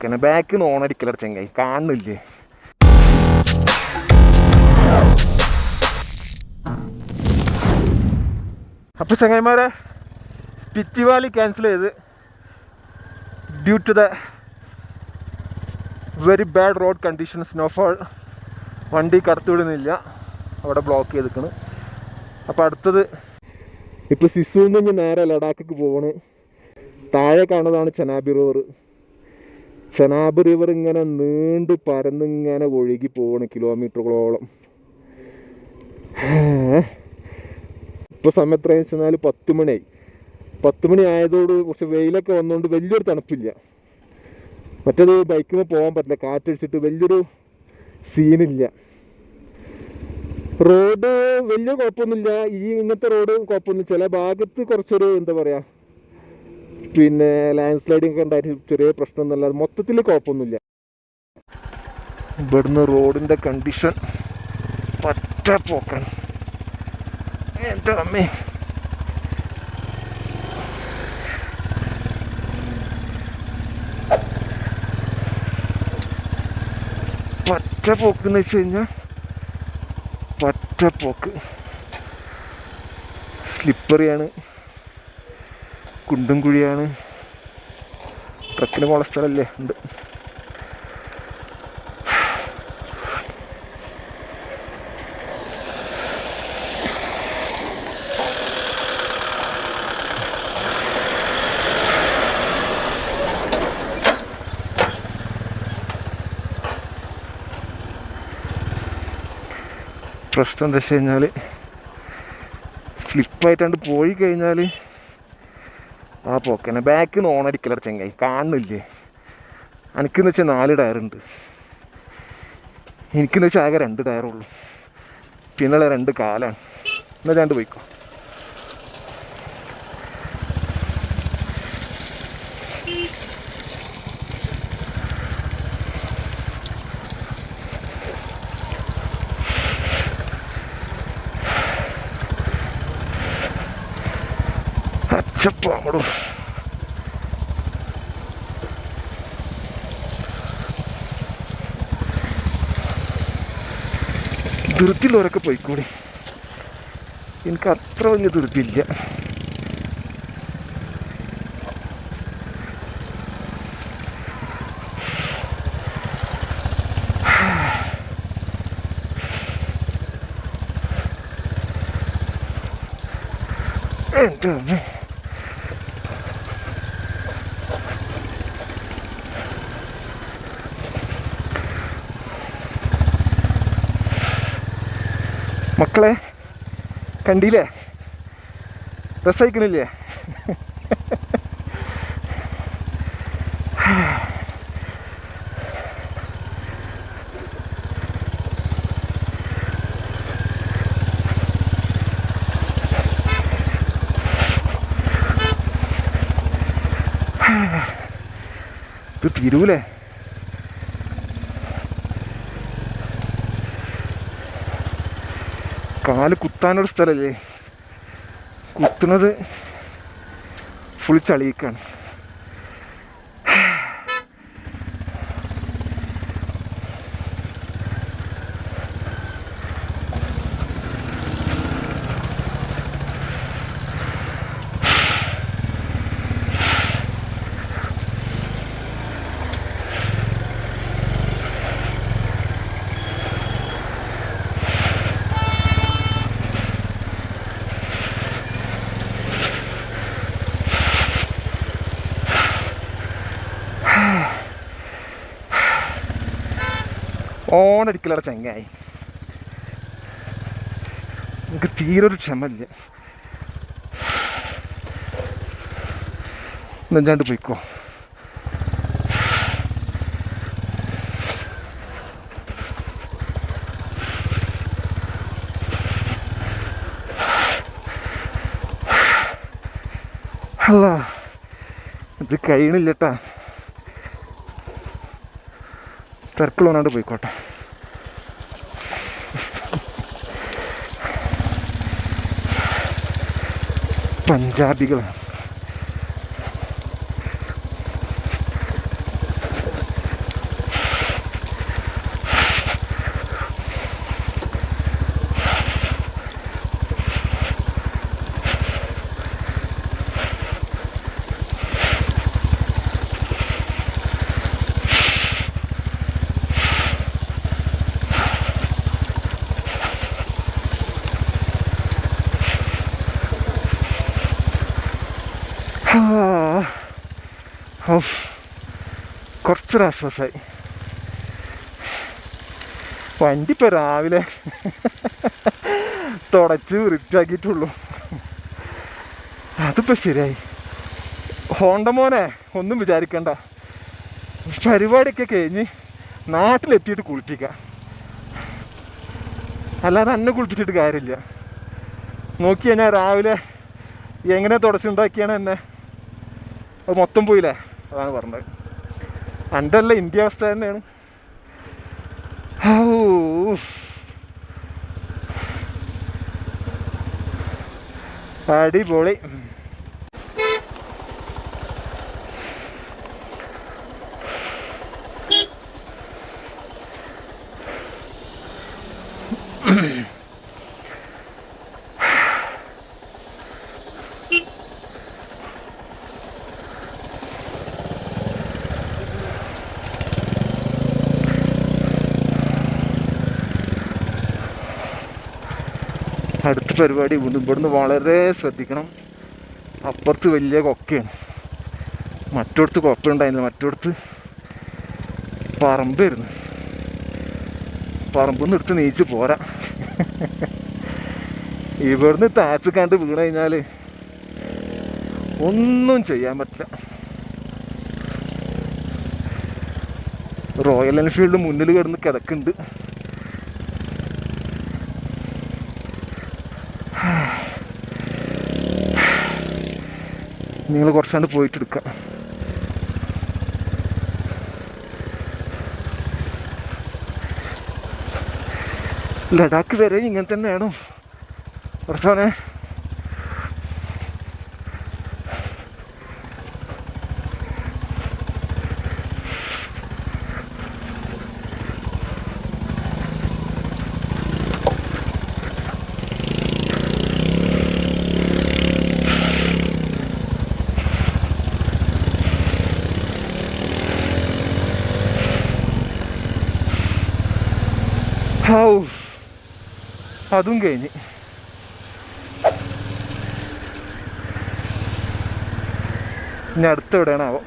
പിന്നെ ബാക്ക് നോണടിക്കലട ചെങ്ങായി കാണുന്നില്ലേ? അപ്പോൾ ചങ്ങായിമാരെ സ്പിറ്റി വാലി ക്യാൻസൽ ചെയ്ത് due to the very bad road condition snowfall വണ്ടി കടത്തിവിടുന്നില്ല അവിടെ ബ്ലോക്ക് ചെയ്തിക്കണ്. അപ്പോൾ അടുത്തത് ഇപ്പോൾ സിസുവിൽ നിന്ന് നേരെ ലഡാക്കിക്ക് പോവാണ്. താഴെ കാണുന്നതാണ് ചെനാബി റിവർ ചെനാബ് റിവർ ഇങ്ങനെ നീണ്ട് പരന്നിങ്ങനെ ഒഴുകി പോവാണ് കിലോമീറ്ററുകളോളം ഇപ്പോൾ സമയം എത്രയെന്ന് വെച്ചാൽ പത്ത് മണിയായി. പത്ത് മണി ആയതോട് കുറച്ച് വെയിലൊക്കെ വന്നുകൊണ്ട് വലിയൊരു തണുപ്പില്ല. മറ്റേത് ബൈക്കിൽ പോകാൻ പറ്റില്ല. കാറ്റടിച്ചിട്ട് വലിയൊരു സീനില്ല. റോഡ് വലിയ കുഴപ്പമൊന്നുമില്ല. ഈ ഇങ്ങനത്തെ റോഡ് കുഴപ്പമൊന്നും ചില ഭാഗത്ത് കുറച്ചൊരു എന്താ പറയാ പിന്നെ ലാൻഡ് സ്ലൈഡിങ് ഒക്കെ ഉണ്ടായിട്ട് ചെറിയ പ്രശ്നമൊന്നുമില്ല. മൊത്തത്തിൽ കുഴപ്പമൊന്നുമില്ല. ഇവിടുന്ന് റോഡിന്റെ കണ്ടീഷൻ പറ്റ പോക്കാണ്. എന്റെ അമ്മേ. പറ്റ പോക്ക് എന്ന് വെച്ച് കഴിഞ്ഞാൽ പറ്റ പോക്ക്. സ്ലിപ്പറിയാണ് കുണ്ടും കുഴിയാണ്. ട്രക്കിന് പോണ സ്ഥലമല്ലേ ഉണ്ട്. പ്രശ്നം എന്താ വെച്ച് കഴിഞ്ഞാൽ സ്ലിപ്പായിട്ടാണ്ട് പോയി കഴിഞ്ഞാൽ ആ പോക്കനെ. ബാക്കിൽ നിന്ന് ഓണടിക്കലട ചെങ്ങായി കാണുന്നില്ലേ? എനിക്കെന്ന് വെച്ചാൽ നാല് ടയറുണ്ട് എനിക്കെന്ന് വെച്ചാൽ ആകെ രണ്ട് ടയറുള്ളൂ പിന്നുള്ള രണ്ട് കാലാണ്. എന്നാൽ രണ്ട് പോയിക്കോ. അച്ചപ്പാടോ ധൃതിയുള്ളവരൊക്കെ പോയിക്കൂടി. എനിക്ക് അത്ര വലിയ ധൃതിയില്ല. എന്റെ മക്കളെ കണ്ടില്ലേ? രസയിക്കണില്ലേ? ഇത് തീരൂലേ? കാൽ കുത്താനൊരു സ്ഥലമല്ലേ കുത്തുന്നത് ഫുൾ ചളിയിക്കാണ്. ഓണടിക്കലട ചങ്ങായി. എനിക്ക് തീരെ ഒരു ക്ഷമല്ല നെഞ്ചാണ്ട് പോയിക്കോ. അല്ല ഇത് കഴിയണില്ലട്ടാ തിരക്കുള്ളവനാണ്ട് പോയിക്കോട്ടെ. പഞ്ചാബികളാണ്. ഔ, കുറച്ചൊരു ആശ്വാസമായി വണ്ടി ഇപ്പൊ രാവിലെ തുടച്ച് വൃത്തിയാക്കിയിട്ടുള്ളൂ. അതിപ്പോ ശരിയായി. ഹോണ്ട മോനെ ഒന്നും വിചാരിക്കണ്ട. പരിപാടിയൊക്കെ കഴിഞ്ഞ് നാട്ടിലെത്തിയിട്ട് കുളിപ്പിക്കാം. അല്ലാതെ എന്നെ കുളിപ്പിച്ചിട്ട് കാര്യമില്ല. നോക്കിയാ ഞാൻ രാവിലെ എങ്ങനെ തുടച്ചുണ്ടാക്കിയാണ് എന്നെ? അത് മൊത്തം പോയില്ലേ? അതാണ് പറഞ്ഞത്. അല്ല ഇന്ത്യ അവസ്ഥ തന്നെയാണ്. അടിപൊളി അടിപൊളി. അടുത്ത പരിപാടി ഇവിടുന്ന് ഇവിടുന്ന് വളരെ ശ്രദ്ധിക്കണം. അപ്പുറത്ത് വലിയ കൊക്കയാണ്. മറ്റോടത്ത് കൊക്കയുണ്ടായിരുന്നില്ല. മറ്റോടത്ത് പറമ്പായിരുന്നു പറമ്പിൽ നിന്ന് എടുത്ത് നീച്ച് പോരാ. ഇവിടുന്ന് താഴ്ത്തി കണ്ട് വീണ് കഴിഞ്ഞാൽ ഒന്നും ചെയ്യാൻ പറ്റില്ല. റോയൽ എൻഫീൽഡ് മുന്നിൽ കിടന്ന് കിടക്കുന്നുണ്ട്. നിങ്ങൾ കുറച്ചാണ്ട് പോയിട്ട് എടുക്കാം ലഡാക്ക് വരെ ഇങ്ങനെ തന്നെയാണോ. കുറച്ചോനെ അതും കഴിഞ്ഞ്. ഇനി അടുത്ത് എവിടെയാണാവോ